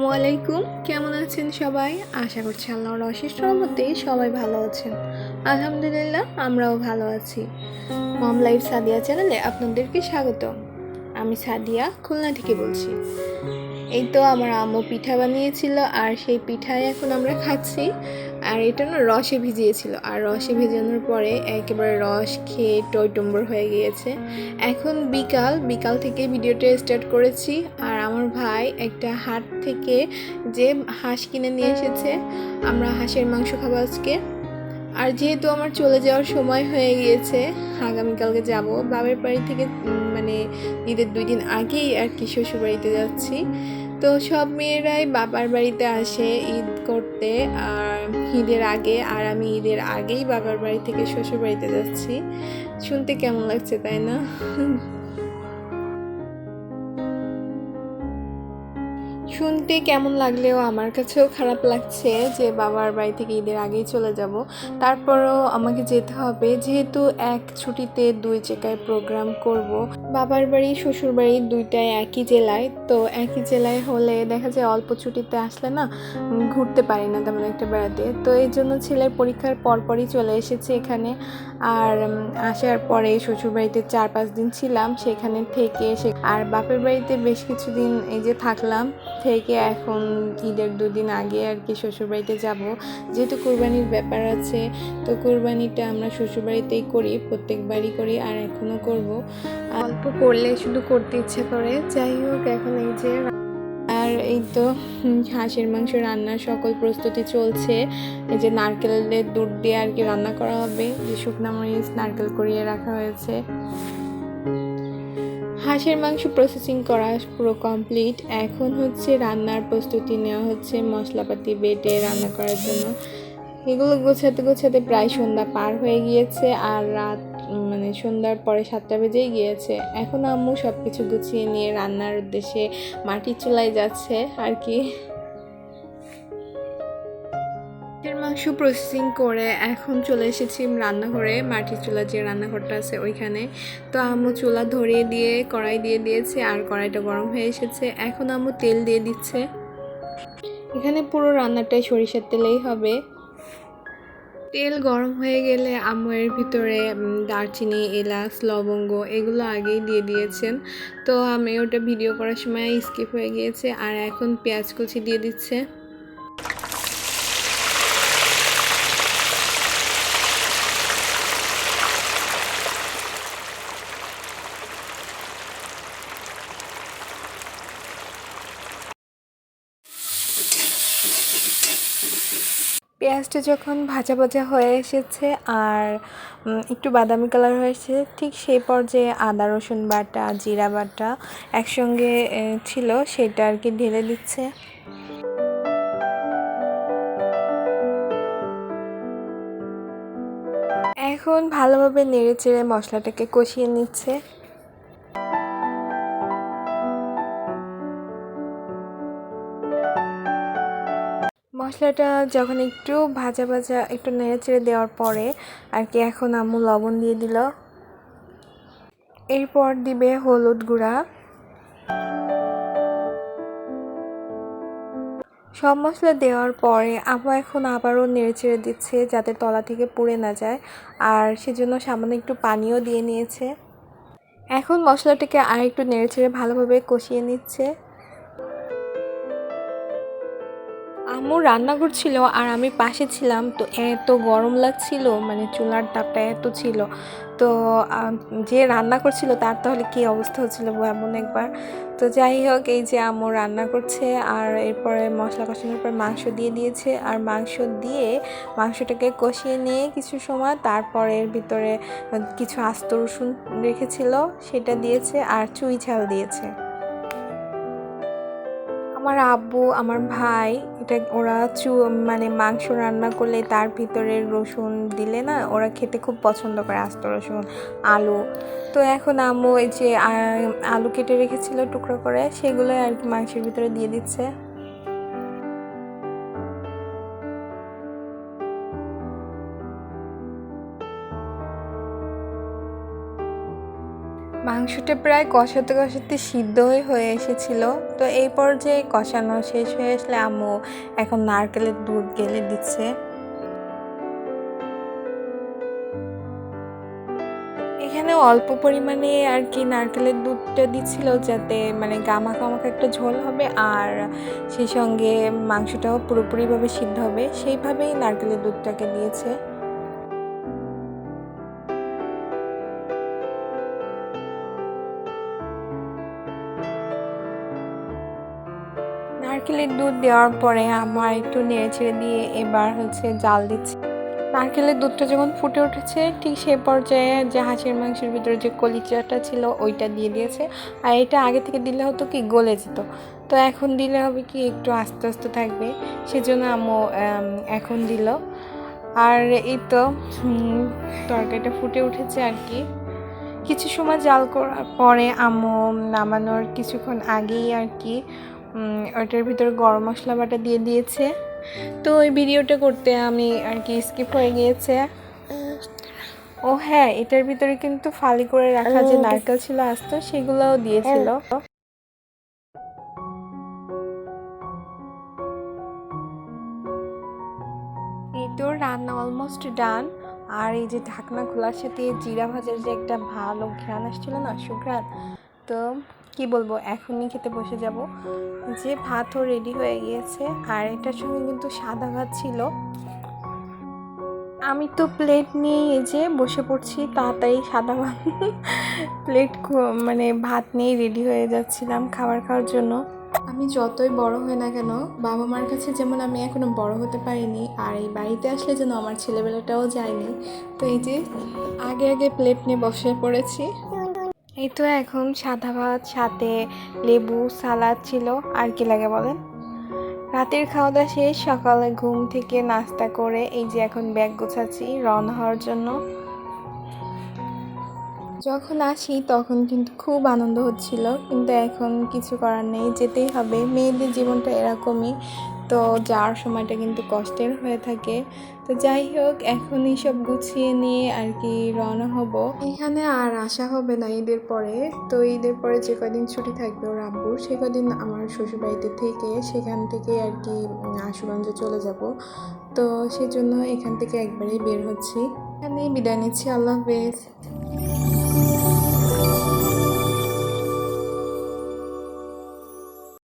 আসসালামু আলাইকুম। কেমন আছেন সবাই? আশা করছি আল্লাহর অশেষ রহমতে সবাই ভালো আছেন। আলহামদুলিল্লাহ, আমরাও ভালো আছি। মম লাইফ সাদিয়া চ্যানেলে আপনাদেরকে স্বাগত। আমি সাদিয়া, খুলনা থেকে বলছি। এই তো আমার আম্মু পিঠা বানিয়েছিল, আর সেই পিঠাই এখন আমরা খাচ্ছি। আর এটা না রসে ভিজিয়েছিল। আর রসে ভেজানোর পরে একেবারে রস খেয়ে টইটম্বর হয়ে গিয়েছে। এখন বিকাল বিকাল থেকে ভিডিওটা স্টার্ট করেছি। আর আমার ভাই একটা হাট থেকে যে হাঁস কিনে নিয়ে এসেছে, আমরা হাঁসের মাংস খাব আজকে। আর যেহেতু আমার চলে যাওয়ার সময় হয়ে গিয়েছে, আগামীকালকে যাব। বাবার বাড়ি থেকে মানে ঈদের দুই দিন আগেই আর কি শ্বশুর বাড়িতে যাচ্ছি। তো সব মেয়েরাই বাবার বাড়িতে আসে ঈদ করতে, আর ঈদের আগে, আর আমি ঈদের আগেই বাবার বাড়ি থেকে শ্বশুর বাড়িতে যাচ্ছি। শুনতে কেমন লাগছে, তাই না? শুনতে কেমন লাগলেও আমার কাছেও খারাপ লাগছে যে বাবার বাড়ি থেকে ঈদের আগেই চলে যাব। তারপরও আমাকে যেতে হবে। যেহেতু এক ছুটিতে দুই জায়গায় প্রোগ্রাম করব। বাবার বাড়ি, শ্বশুর বাড়ি দুইটাই একই জেলায়। তো একই জেলায় হলে দেখা যায় অল্প ছুটিতে আসলে না, ঘুরতে পারি না তেমন একটা বেড়াতে। তো এই জন্য ছেলের পরীক্ষার পরপরই চলে এসেছে এখানে। আর আসার পরে শ্বশুর বাড়িতে চার পাঁচ দিন ছিলাম। সেখানে থেকে সে, আর বাপের বাড়িতে বেশ কিছুদিন এই যে থাকলাম থেকে এখন ঈদের দুদিন আগে আর কি শ্বশুরবাড়িতে যাব। যেহেতু কোরবানির ব্যাপার আছে, তো কোরবানিটা আমরা শ্বশুরবাড়িতেই করি, প্রত্যেকবারই করি আর এখনও করব। অল্প করলে শুধু করতে ইচ্ছে করে। যাই হোক, এখন এই যে আর এই তো হাঁসের মাংস রান্নার সকল প্রস্তুতি চলছে। এই যে নারকেলের দুধ দিয়ে আর কি রান্না করা হবে। যে শুকনা মরিচ নারকেল করিয়ে রাখা হয়েছে। হাঁসের মাংস প্রসেসিং করা পুরো কমপ্লিট এখন হচ্ছে রান্নার প্রস্তুতি নেওয়া হচ্ছে মশলাপাতি, বেটে রান্না করার জন্য। এগুলো গোছাতে গোছাতে প্রায় সন্ধ্যা পার হয়ে গিয়েছে আর রাত মানে সন্ধ্যার পরে সাতটা বেজেই গিয়েছে। এখন আম্মু সব কিছু গুছিয়ে নিয়ে রান্নার উদ্দেশ্যে মাটির চুলায় যাচ্ছে আর কি। মাংস প্রসেসিং করে এখন চলে এসেছি রান্নাঘরে। মাটির চুলা যে রান্নাঘরটা আছে ওইখানে। তো আম্মু চুলা ধরিয়ে দিয়ে কড়াই দিয়ে দিয়েছে আর কড়াইটা গরম হয়ে এসেছে। এখন আম্মু তেল দিয়ে দিচ্ছে। এখানে পুরো রান্নাটাই সরিষার তেলেই হবে। তেল গরম হয়ে গেলে আম্মু এর ভিতরে দারচিনি এলাচ লবঙ্গ এগুলো আগেই দিয়ে দিয়েছেন। তো আমি ওটা ভিডিও করার সময় স্কিপ হয়ে গিয়েছে। আর এখন পেঁয়াজ কুচি দিয়ে দিচ্ছে। পেঁয়াজটা যখন ভাজা ভাজা হয়ে এসেছে আর একটু বাদামি কালার হয়েছে, ঠিক সেই পর্যায়ে আদা, রসুন বাটা, জিরা বাটা একসঙ্গে ছিল, সেটা আর কি ঢেলে দিচ্ছে। এখন ভালোভাবে নেড়ে চেড়ে মশলাটাকে কষিয়ে নিচ্ছে। মশলাটা যখন একটু ভাজা ভাজা একটু নেড়ে চেড়ে দেওয়ার পরে আর কি এখন আম্মু লবণ দিয়ে দিল। এরপর দিবে হলুদ গুঁড়া। সব মশলা দেওয়ার পরে আম্মু এখন আবারও নেড়ে চেড়ে দিচ্ছে যাতে তলা থেকে পুড়ে না যায় আর সেজন্য সামান্য একটু পানিও দিয়ে নিয়েছে। এখন মশলাটাকে আর একটু নেড়ে চেড়ে ভালোভাবে কষিয়ে নিচ্ছে। আম্মু রান্না করছিল আর আমি পাশে ছিলাম, তো এত গরম লাগছিল মানে চুলার তাপটা এত ছিল। তো যে রান্না করছিল তার তাহলে কী অবস্থা হচ্ছিল এমন একবার। তো যাই হোক, এই যে আম্মু রান্না করছে আর এরপরে মশলা কষানোর পর মাংস দিয়ে দিয়েছে। আর মাংস দিয়ে মাংসটাকে কষিয়ে নিয়ে কিছু সময় তারপর এর ভিতরে কিছু আস্ত রসুন রেখেছিল, সেটা দিয়েছে আর চুই ঝাল দিয়েছে। আমার আব্বু, আমার ভাই এটা ওরা চু মানে মাংস রান্না করলে তার ভিতরে রসুন দিলে না ওরা খেতে খুব পছন্দ করে আস্ত রসুন, আলু। তো এখন আম্মু এই যে আলু কেটে রেখেছিল টুকরো করে, সেগুলোই আর কি মাংসের ভিতরে দিয়ে দিচ্ছে। মাংসটা প্রায় কষাতে কষাতে সিদ্ধ হয়ে হয়ে এসেছিল। তো এই পর্যায়ে কষানো শেষ হয়ে আসলে আম্মু এখন নারকেলের দুধ গেলে দিচ্ছে। এখানে অল্প পরিমাণে আর কি নারকেলের দুধটা দিচ্ছিল যাতে মানে গামা মাখা একটা ঝোল হবে আর সেই সঙ্গে মাংসটাও পুরোপুরিভাবে সিদ্ধ হবে। সেইভাবেই নারকেলের দুধটাকে দিয়েছে। নারকেলের দুধ দেওয়ার পরে আমার একটু নেড়ে ছেড়ে দিয়ে এবার হচ্ছে জাল দিচ্ছি। নারকেলের দুধটা যখন ফুটে উঠেছে, ঠিক সেই পর্যায়ে যে হাঁসের মাংসের ভিতরে যে কলিচাটা ছিল, ওইটা দিয়ে দিয়েছে। আর এটা আগে থেকে দিলে হতো কি, গলে যেত। তো এখন দিলে হবে কি, একটু আস্তে আস্তে থাকবে। সেজন্য আম্মু এখন দিল। আর এই তো তরকারিটা ফুটে উঠেছে আর কি। কিছু সময় জাল করার পরে আম্মু নামানোর কিছুক্ষণ আগেই আর কি ওটার ভিতরে গরম মশলা বাটা দিয়ে দিয়েছে। তো ওই ভিডিওটা করতে আমি আর কি স্কিপ হয়ে গিয়েছে। ও হ্যাঁ এটার ভিতরে কিন্তু ফালি করে রাখা যে নারকেল ছিল আস্ত সেগুলোও দিয়েছিল। এই তো রান্না অলমোস্ট ডান আর এই যে ঢাকনা খোলার সাথে জিরা ভাজার যে একটা ভালো ঘ্রাণ আসছিল না সুঘ্রাণ। তো কি বলব, এখনই খেতে বসে যাব। যে ভাতও রেডি হয়ে গিয়েছে, আর এটার সঙ্গে কিন্তু সাদা ভাত ছিল। আমি তো প্লেট নিয়ে এই যে বসে পড়ছি, তাড়াতাড়ি সাদা ভাত প্লেট মানে ভাত নিয়েই রেডি হয়ে যাচ্ছিলাম খাবার খাওয়ার জন্য। আমি যতই বড় হই না কেন, বাবা মার কাছে যেমন আমি এখনও বড় হতে পারিনি, আর এই বাড়িতে আসলে যেন আমার ছেলেবেলাটাও যায়নি। তো এই যে আগে আগে প্লেট নিয়ে বসে পড়েছি। এই তো এখন সাদা ভাত, সাথে লেবু, সালাদ ছিল। আর কি লাগে বলেন? রাতের খাওয়া দাওয়া শেষ, সকালে ঘুম থেকে নাস্তা করে এই যে এখন ব্যাগ গোছাচ্ছি রওনা হওয়ার জন্য। যখন আসি তখন কিন্তু খুব আনন্দ হচ্ছিল, কিন্তু এখন কিছু করার নেই, যেতেই হবে। মেয়েদের জীবনটা এরকমই। তো যাওয়ার সময়টা কিন্তু কষ্টের হয়ে থাকে। তো যাই হোক এখন সব গুছিয়ে নিয়ে আর কি রওনা হব। এখানে আর আসা হবে না ঈদের পরে। তো ঈদের পরে যে কদিন ছুটি থাকবে ওর আব্বুর, সে কদিন আমার শ্বশুরবাড়িতে থেকে সেখান থেকে আর কি আশুগঞ্জে চলে যাব। তো সেজন্য এখান থেকে একবারেই বের হচ্ছি। এখানেই বিদায় নিচ্ছি। আল্লাহ হাফেজ।